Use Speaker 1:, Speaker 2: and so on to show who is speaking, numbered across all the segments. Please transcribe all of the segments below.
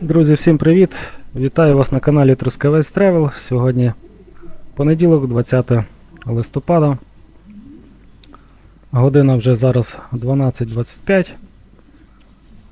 Speaker 1: Друзі, всім привіт! Вітаю вас на каналі Трускавець Тревел. Сьогодні понеділок, 20 листопада. Година вже зараз 12.25.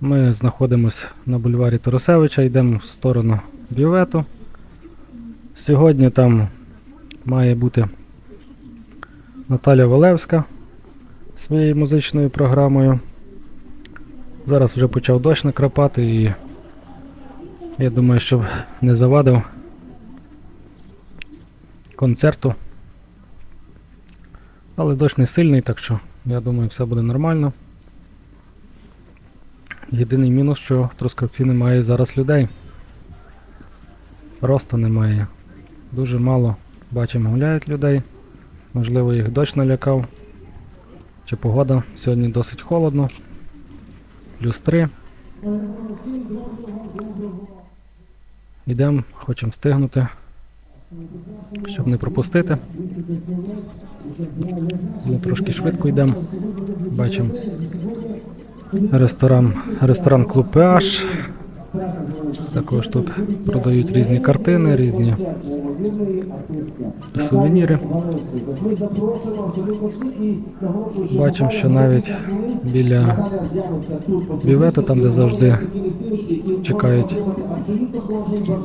Speaker 1: Ми знаходимося на бульварі Тарасевича, йдемо в сторону бювету. Сьогодні там має бути Наталя Валевська своєю музичною програмою. Зараз вже почав дощ накрапати і я думаю, щоб не завадив концерту. Але дощ не сильний, так що я думаю, все буде нормально. Єдиний мінус, що в Трускавці немає зараз людей. Просто немає. Дуже мало бачимо гуляють людей. Можливо, їх дощ налякав. Чи погода сьогодні досить холодно. Плюс 3. Йдемо, хочемо встигнути, щоб не пропустити. Ми трошки швидко йдемо. Бачимо ресторан, ресторан Клуб PH. Також тут продають різні картини, різні сувеніри. Бачимо, що навіть біля бювету, там де завжди чекають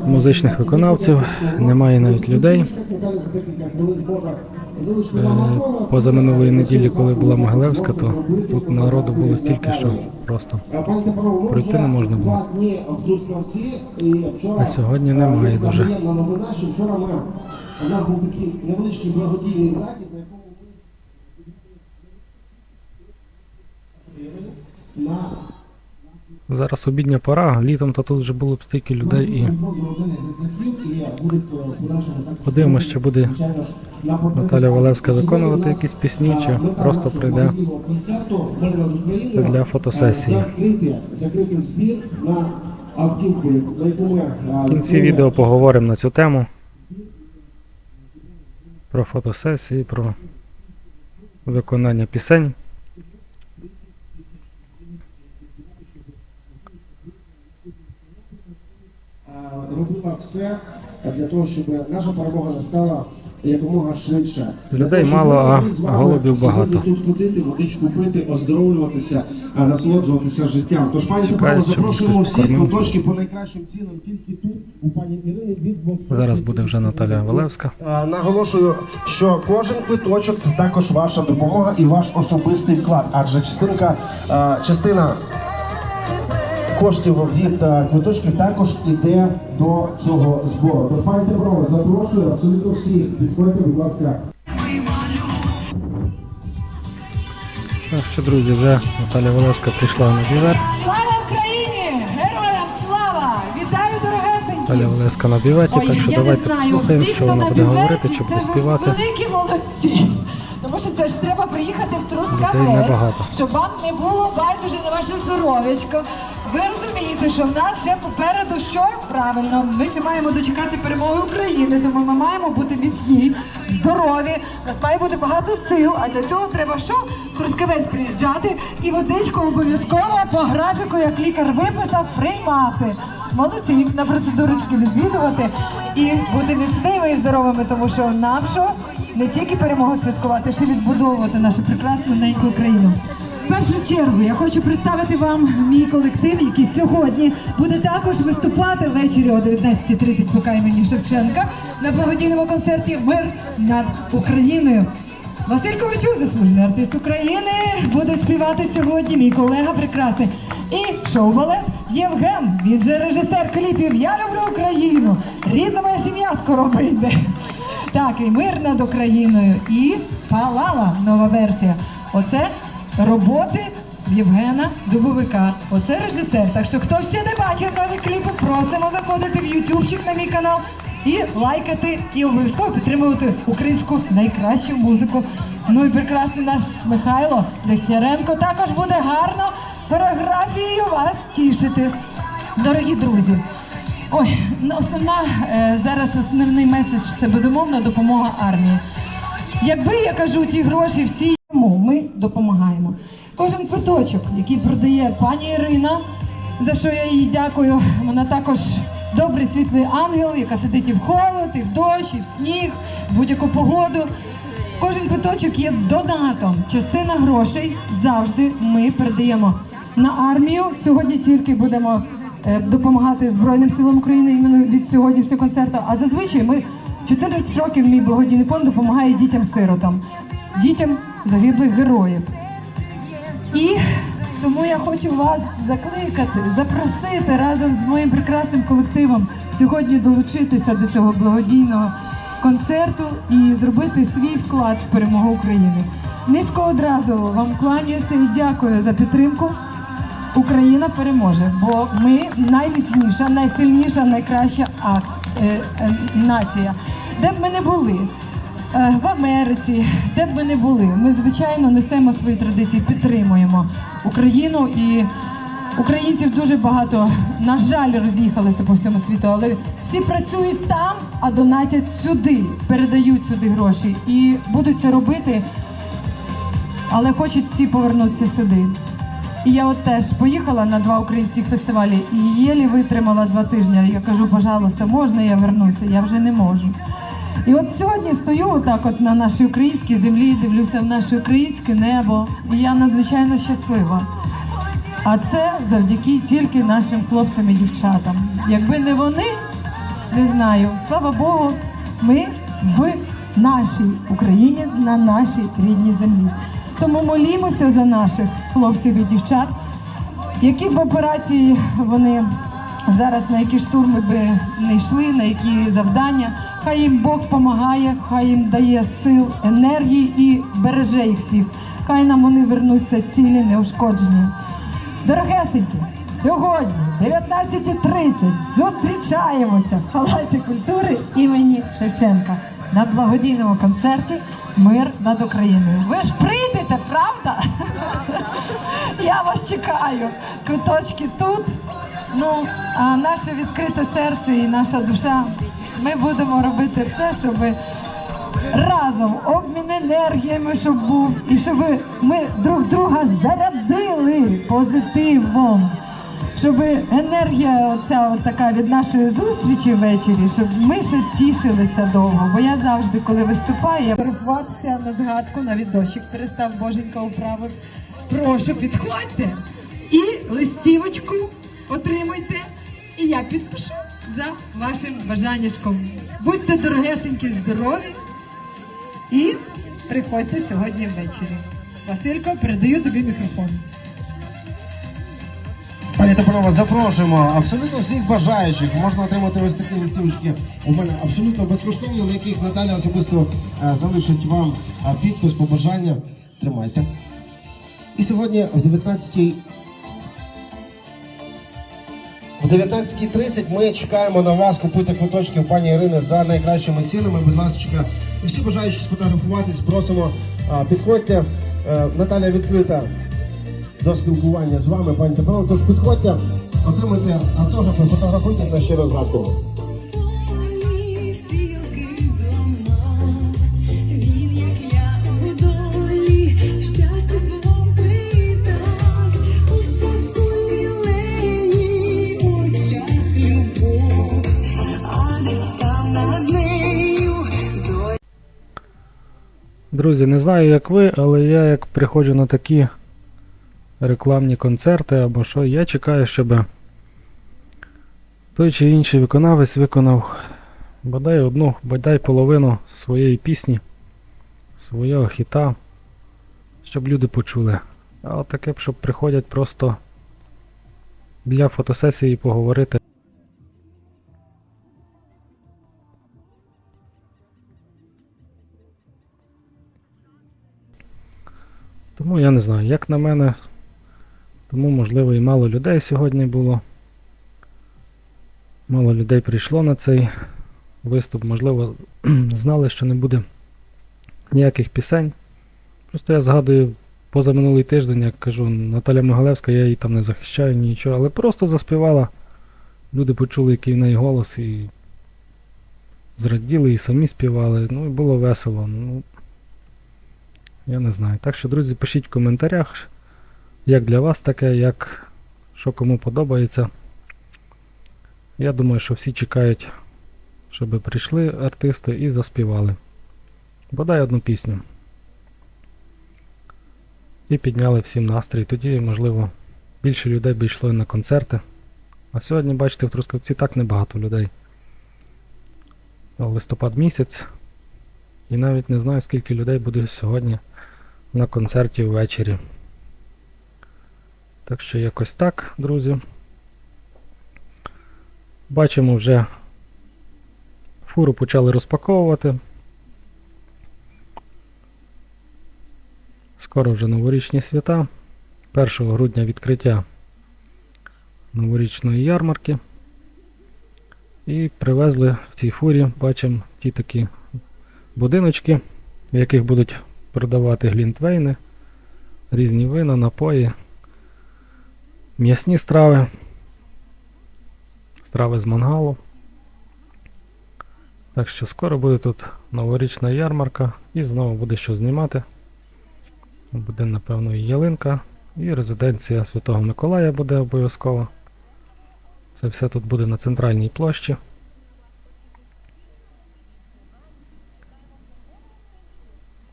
Speaker 1: музичних виконавців, немає навіть людей. Е, Поза минулої неділі, коли була Могилевська, то тут народу було стільки, що просто
Speaker 2: пройти
Speaker 1: не можна було. А сьогодні немає дуже.
Speaker 2: Вчора ми у нас був такий невеличкий благодійний захід, на якому ми
Speaker 1: Зараз обідня пора, літом то тут вже було б стільки людей і подивимося, чи буде. Наталя Валевська виконувати якісь пісні, чи просто прийде для фотосесії.
Speaker 2: закрити збір на автівку, на яку ми е,
Speaker 1: В кінці відео поговоримо на цю тему. Про фотосесії, про виконання пісень.
Speaker 2: е, робила все для того, щоб наша перемога настала якомога швидше.
Speaker 1: Людей мало, а
Speaker 2: з вами
Speaker 1: голубів багато.
Speaker 2: Тут ходити, водичку пити, оздоровлюватися, а насолоджуватися життям. Тож, пані Тепало, запрошуємо всіх куточки по найкращим цінам тільки тут, у пані Ірини від.
Speaker 1: Зараз буде вже Наталя Валевська.
Speaker 2: Наголошую, що кожен квиточок це також ваша допомога і ваш особистий вклад. Адже частинка, частина коштів від квиточків також іде до цього збору. Тож, пані Теброва, запрошую абсолютно всіх. Підходьте, будь ласка.
Speaker 1: Так що, друзі, вже Наталя Валевська прийшла на бювет.
Speaker 3: Слава Україні! Героям слава! Вітаю, дорогесенькі!
Speaker 1: Наталя Валевська на бюветі,
Speaker 3: Ой,
Speaker 1: так що
Speaker 3: я
Speaker 1: давайте
Speaker 3: не знаю,
Speaker 1: послухаємо,
Speaker 3: всі,
Speaker 1: що
Speaker 3: хто
Speaker 1: вона
Speaker 3: на
Speaker 1: буде говорити, чи
Speaker 3: це
Speaker 1: буде співати.
Speaker 3: великі молодці. Тому що це ж треба приїхати в
Speaker 1: Людей
Speaker 3: Трускавець,
Speaker 1: небагато.
Speaker 3: щоб вам не було байдуже на ваше здоров'ячко. Ви розумієте, що в нас ще попереду що? Правильно, ми ще маємо дочекатися перемоги України, тому ми маємо бути міцні, здорові. У нас має бути багато сил. А для цього треба що? Трускавець приїжджати і водичку обов'язково по графіку, як лікар виписав, приймати. Молодці на процедурочки відвідувати і бути міцними і здоровими, тому що нам що не тільки перемогу святкувати, ще відбудовувати нашу прекрасну неньку країну. В першу чергу я хочу представити вам мій колектив, який сьогодні буде також виступати ввечері о 19.30 поки імені Шевченка на благодійному концерті Мир над Україною. Василь Ковальчук, заслужений артист України, буде співати сьогодні. Мій колега прекрасний. І шоу-балет Євген. Він же режисер кліпів Я люблю Україну. Рідна моя сім'я скоро вийде. Так, і мир над Україною. І палала нова версія. Оце роботи Євгена Дубовика. Оце режисер. Так що хто ще не бачив нові кліпи, просимо заходити в ютубчик на мій канал і лайкати, і обов'язково підтримувати українську найкращу музику. Ну і прекрасний наш Михайло Дегтяренко також буде гарно хореографією вас тішити. Дорогі друзі, ой, ну, основна е, зараз основний меседж це безумовно допомога армії. Якби я кажу ті гроші всі ми допомагаємо. Кожен квиточок, який продає пані Ірина, за що я їй дякую. Вона також добрий світлий ангел, яка сидить і в холод, і в дощ, і в сніг, в будь-яку погоду. Кожен квиточок є донатом. Частина грошей завжди ми передаємо на армію. Сьогодні тільки будемо е, допомагати Збройним силам України іменно від сьогоднішнього концерту. А зазвичай ми 14 років мій благодійний фонд допомагає дітям-сиротам, дітям загиблих героїв. І тому я хочу вас закликати, запросити разом з моїм прекрасним колективом сьогодні долучитися до цього благодійного концерту і зробити свій вклад в перемогу України. Низько одразу вам кланяюся і дякую за підтримку. Україна переможе, бо ми найміцніша, найсильніша, найкраща акт, е, е, нація. Де б ми не були, в Америці, де б ми не були, ми звичайно несемо свої традиції, підтримуємо Україну і українців дуже багато, на жаль, роз'їхалися по всьому світу, але всі працюють там, а донатять сюди, передають сюди гроші і будуть це робити, але хочуть всі повернутися сюди. І я от теж поїхала на два українських фестивалі і єлі витримала два тижні. Я кажу, пожалуйста, можна я вернуся? Я вже не можу. І от сьогодні стою отак от на нашій українській землі, дивлюся в наше українське небо, і я надзвичайно щаслива. А це завдяки тільки нашим хлопцям і дівчатам. Якби не вони, не знаю, слава Богу, ми в нашій Україні, на нашій рідній землі. Тому молімося за наших хлопців і дівчат, які б операції вони зараз на які штурми би не йшли, на які завдання. Хай їм Бог допомагає, хай їм дає сил, енергії і береже їх всіх. Хай нам вони вернуться цілі, неушкоджені. Дорогесенькі, сьогодні, 19.30, зустрічаємося в Палаці культури імені Шевченка на благодійному концерті Мир над Україною. Ви ж прийдете, правда? Я вас чекаю. Квиточки тут. Ну, а наше відкрите серце і наша душа. Ми будемо робити все, щоб разом обмін енергіями, щоб був, і щоб ми друг друга зарядили позитивом. Щоб енергія оця така від нашої зустрічі ввечері, щоб ми ще тішилися довго. Бо я завжди, коли виступаю, я фотографуватися на згадку, навіть дощик перестав боженька управив. Прошу, підходьте і листівочку отримуйте. І я підпишу за вашим бажаннячком. Будьте дорогесенькі, здорові і приходьте сьогодні ввечері. Василько, передаю тобі мікрофон.
Speaker 2: Пані та панове, запрошуємо абсолютно всіх бажаючих. Можна отримати ось такі листівочки у мене абсолютно безкоштовно, на яких Наталя особисто е, залишить вам е, підпис, побажання. Тримайте. І сьогодні в 19-й в 19.30 ми чекаємо на вас. Купуйте квиточки у пані Ірини за найкращими цінами. Будь ласка, всі бажаючі сфотографуватись, просимо. Підходьте. Е, Наталя відкрита до спілкування з вами, пані та. Тож підходьте, отримайте автографи, фотографуйте на щиро згадку.
Speaker 1: Друзі, не знаю як ви, але я як приходжу на такі рекламні концерти або що, я чекаю, щоб той чи інший виконавець виконав бодай одну, бодай половину своєї пісні, свого хіта, щоб люди почули. А от таке б, щоб приходять просто для фотосесії поговорити. Тому я не знаю, як на мене, тому можливо і мало людей сьогодні було. Мало людей прийшло на цей виступ, можливо, знали, що не буде ніяких пісень. Просто я згадую позаминулий тиждень, як кажу, Наталя Могилевська, я її там не захищаю, нічого, але просто заспівала. Люди почули, який в неї голос, і зраділи, і самі співали. Ну і було весело. Ну, я не знаю. Так що, друзі, пишіть в коментарях, як для вас таке, як що кому подобається. Я думаю, що всі чекають, щоб прийшли артисти і заспівали. Бодай одну пісню. І підняли всім настрій. Тоді, можливо, більше людей би йшло на концерти. А сьогодні, бачите, в Трускавці так небагато людей. Листопад місяць. І навіть не знаю, скільки людей буде сьогодні на концерті ввечері. Так що якось так, друзі. Бачимо вже фуру почали розпаковувати. Скоро вже новорічні свята. 1 грудня відкриття новорічної ярмарки. І привезли в цій фурі, бачимо, ті такі будиночки, в яких будуть продавати глінтвейни, різні вина, напої, м'ясні страви, страви з мангалу. Так що скоро буде тут новорічна ярмарка і знову буде що знімати. Буде, напевно, і ялинка, і резиденція Святого Миколая буде обов'язково. Це все тут буде на центральній площі.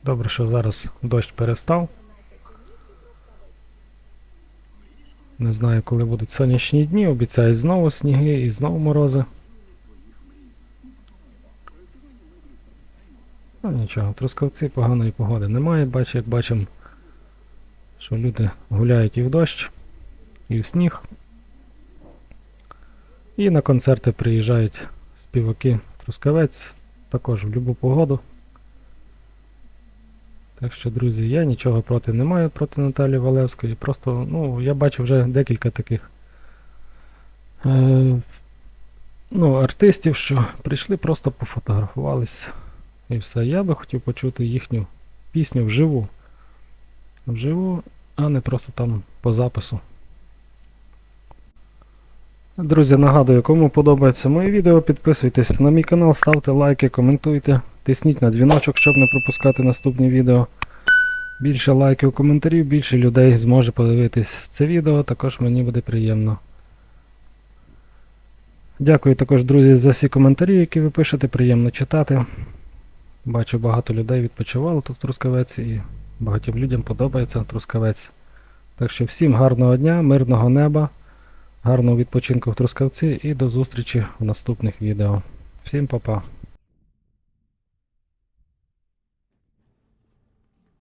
Speaker 1: Добре, що зараз дощ перестав. Не знаю, коли будуть сонячні дні, обіцяють знову сніги і знову морози. Ну нічого, Трускавці поганої погоди немає, бач, як бачимо, що люди гуляють і в дощ, і в сніг. І на концерти приїжджають співаки Трускавець, також в будь-яку погоду. Так що, друзі, я нічого проти не маю проти Наталії Валевської. Просто, ну, я бачив вже декілька таких е, ну, артистів, що прийшли, просто пофотографувались і все. Я би хотів почути їхню пісню вживу. Вживу, а не просто там по запису. Друзі, нагадую, кому подобається моє відео, підписуйтесь на мій канал, ставте лайки, коментуйте, тисніть на дзвіночок, щоб не пропускати наступні відео. Більше лайків, коментарів, більше людей зможе подивитись це відео, також мені буде приємно. Дякую також, друзі, за всі коментарі, які ви пишете, приємно читати. Бачу, багато людей відпочивало тут в Трускавець і багатьом людям подобається Трускавець. Так що всім гарного дня, мирного неба. Гарного відпочинку в Трускавці і до зустрічі в наступних відео. Всім па-па!